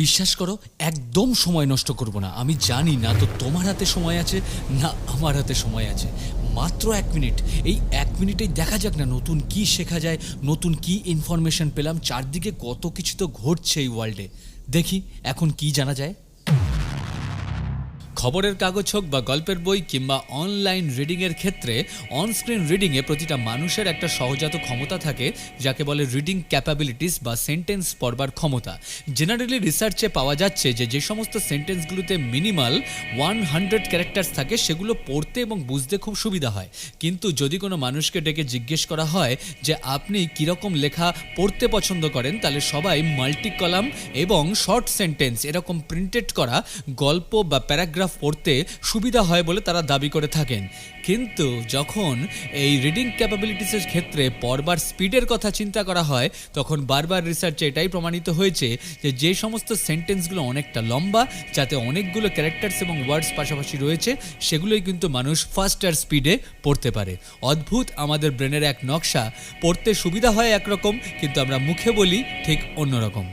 বিশ্বাস করো, একদম সময় নষ্ট করব না। আমি জানি না তো তোমার হাতে সময় আছে, না আমার হাতে সময় আছে। মাত্র এক মিনিট। এই এক মিনিটেই দেখা যাক না নতুন কি শেখা যায়, নতুন কি ইনফরমেশন পেলাম। চারদিকে কত কিছু তো ঘটছে এই ওয়ার্ল্ডে দেখি এখন কি জানা যায়। খবরের কাগজ হোক বা গল্পের বই কিংবা অনলাইন রিডিংয়ের ক্ষেত্রে অনস্ক্রিন রিডিংয়ে প্রতিটা মানুষের একটা সহজাত ক্ষমতা থাকে, যাকে বলে রিডিং ক্যাপাবিলিটিস বা সেন্টেন্স পড়বার ক্ষমতা। জেনারেলি রিসার্চে পাওয়া যাচ্ছে যে যে সমস্ত সেন্টেন্সগুলোতে মিনিমাল ওয়ান হান্ড্রেড ক্যারেক্টার্স থাকে, সেগুলো পড়তে এবং বুঝতে খুব সুবিধা হয়। কিন্তু যদি কোনো মানুষকে ডেকে জিজ্ঞেস করা হয় যে, আপনি কীরকম লেখা পড়তে পছন্দ করেন? তাহলে সবাই মাল্টি কলাম এবং শর্ট সেন্টেন্স এরকম প্রিন্টেড করা গল্প বা প্যারাগ্রাফ পড়তে সুবিধা হয় বলে তারা দাবি করে থাকেন। কিন্তু যখন এই রিডিং ক্যাপাবিলিটিসের ক্ষেত্রে পড়বার স্পিডের কথা চিন্তা করা হয়, তখন বারবার রিসার্চে এটাই প্রমাণিত হয়েছে যে যে সমস্ত সেন্টেন্সগুলো অনেকটা লম্বা, যাতে অনেকগুলো ক্যারেক্টার্স এবং ওয়ার্ডস পাশাপাশি রয়েছে, সেগুলোই কিন্তু মানুষ ফাস্টার স্পিডে পড়তে পারে। অদ্ভুত আমাদের ব্রেনের এক নকশা। পড়তে সুবিধা হয় একরকম, কিন্তু আমরা মুখে বলি ঠিক অন্যরকম।